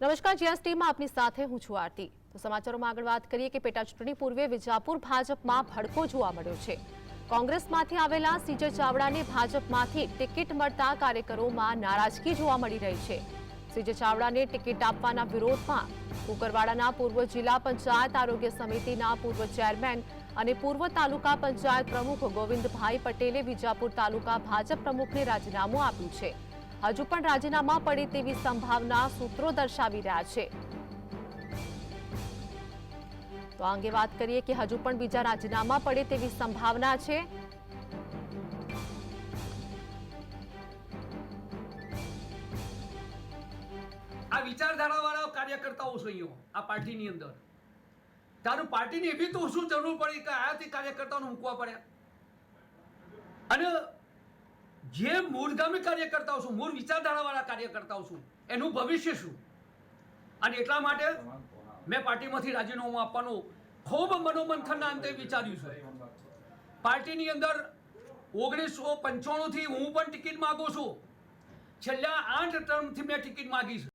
નમસ્કાર જીએસ ટીમમાં આપની સાથે હું છું આરતી. તો સમાચારોમાં આગળ વાત કરીએ કે પેટા ચૂંટણી પૂર્વે વિજાપુર ભાજપમાં ભડકો જોવા મળ્યો છે. કોંગ્રેસમાંથી આવેલા સીજે ચાવડાને ભાજપમાંથી ટિકિટ મળતા કાર્યકરોમાં નારાજગી જોવા મળી રહી છે. સીજે ચાવડાને ટિકિટ આપવાના વિરોધમાં કુકરવાડાના પૂર્વ જિલ્લા પંચાયત આરોગ્ય સમિતિના પૂર્વ ચેરમેન અને પૂર્વ તાલુકા પંચાયત પ્રમુખ ગોવિંદભાઈ પટેલે વિજાપુર તાલુકા ભાજપ પ્રમુખને રાજીનામું આપ્યું છે. હજુ પણ રાજીનામા પડે તેવી સંભાવના સૂત્રો દર્શાવી રહ્યા છે. તો આ અંગે વાત કરીએ કે હજુ પણ બીજા રાજીનામા પડે તેવી સંભાવના છે. આ વિચારધારાવાળા કાર્યકર્તાઓ છે આ પાર્ટીની અંદર. તારું પાર્ટીની એવી તો શું જરૂર પડી કે આયાથી કાર્યકર્તાઓને મૂકવા પડ્યા અને જે મૂળગામી કાર્યકર્તાઓ છું, મૂળ વિચારધારાવાળા કાર્યકર્તાઓ છું, એનું ભવિષ્ય શું? અને એટલા માટે મેં પાર્ટીમાંથી રાજીનામું આપવાનું ખૂબ મનોમંથનના અંતે વિચાર્યું છે. પાર્ટીની અંદર ઓગણીસો પંચાણુંથી હું પણ ટિકિટ માગું છું. છેલ્લા આઠ ટર્મથી મેં ટિકિટ માગી છે.